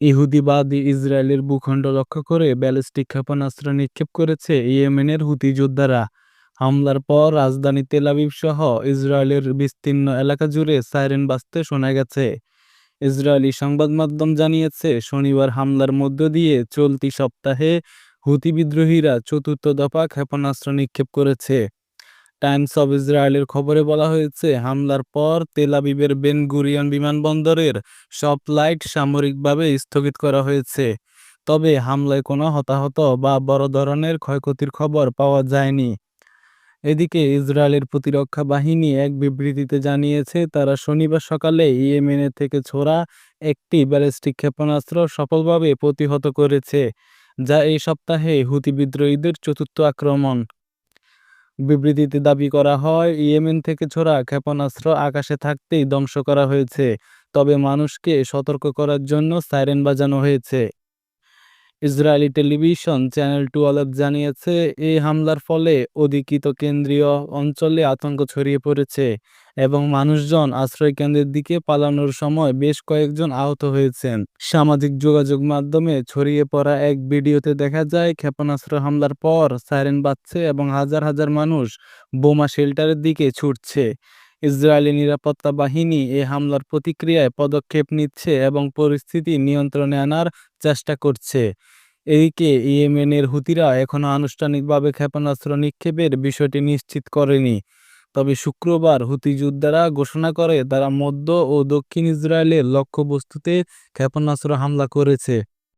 ইহুদিবাদী ইসরায়েলের ভূখণ্ড লক্ষ্য করে ব্যালিস্টিক ক্ষেপণাস্ত্র নিক্ষেপ করেছে ইয়েমেনের হুতি যোদ্ধারা। হামলার পর রাজধানী তেল আবিব সহ ইসরায়েলের বিস্তীর্ণ এলাকা জুড়ে সাইরেন বাজতে শোনা গেছে। ইসরায়েলি সংবাদ মাধ্যম জানিয়েছে, শনিবার হামলার মধ্য দিয়ে চলতি সপ্তাহে হুতি বিদ্রোহীরা চতুর্থ দফা ক্ষেপণাস্ত্র নিক্ষেপ করেছে। টাইমস অব ইসরায়েলের খবরে বলা হয়েছে, হামলার পর তেল আবিবের বেন গুরিয়ন বিমানবন্দরের সব ফ্লাইট সামরিকভাবে স্থগিত করা হয়েছে। তবে হামলায় কোনো হতাহত বা বড় ধরনের ক্ষয়ক্ষতির খবর পাওয়া যায়নি। এদিকে ইসরায়েলের প্রতিরক্ষা বাহিনী এক বিবৃতিতে জানিয়েছে, তারা শনিবার সকালে ইয়েমেনে থেকে ছোড়া একটি ব্যালিস্টিক ক্ষেপণাস্ত্র সফলভাবে প্রতিহত করেছে, যা এই সপ্তাহে হুতি বিদ্রোহীদের চতুর্থ আক্রমণ। বিবৃতিতে দাবি করা হয়, ইয়েমেন থেকে ছোড়া ক্ষেপণাস্ত্র আকাশে থাকতেই ধ্বংস করা হয়েছে। তবে মানুষকে সতর্ক করার জন্য সাইরেন বাজানো হয়েছে। ইসরায়েলি টেলিভিশন চ্যানেল টুয়েলভ জানিয়েছে, এই হামলার ফলে অধিকৃত কেন্দ্রীয় অঞ্চলে আতঙ্ক ছড়িয়ে পড়েছে এবং মানুষজন আশ্রয়কেন্দ্রের দিকে পালানোর সময় বেশ কয়েকজন আহত হয়েছেন। সামাজিক যোগাযোগ মাধ্যমে ছড়িয়ে পড়া এক ভিডিওতে দেখা যায়, ক্ষেপণাস্ত্র হামলার পর সাইরেন বাজছে এবং হাজার হাজার মানুষ বোমা শেল্টারের দিকে ছুটছে। ইসরায়েলি নিরাপত্তা বাহিনী এ হামলার প্রতিক্রিয়ায় পদক্ষেপ নিচ্ছে এবং পরিস্থিতি নিয়ন্ত্রণে আনার চেষ্টা করছে। এদিকে ইয়েমেনের হুতিরা এখনও আনুষ্ঠানিকভাবে ক্ষেপণাস্ত্র নিক্ষেপের বিষয়টি নিশ্চিত করেনি। তবে শুক্রবার হুতি যোদ্ধারা ঘোষণা করে, তারা মধ্য ও দক্ষিণ ইসরায়েলের লক্ষ্যবস্তুতে ক্ষেপণাস্ত্র হামলা করেছে।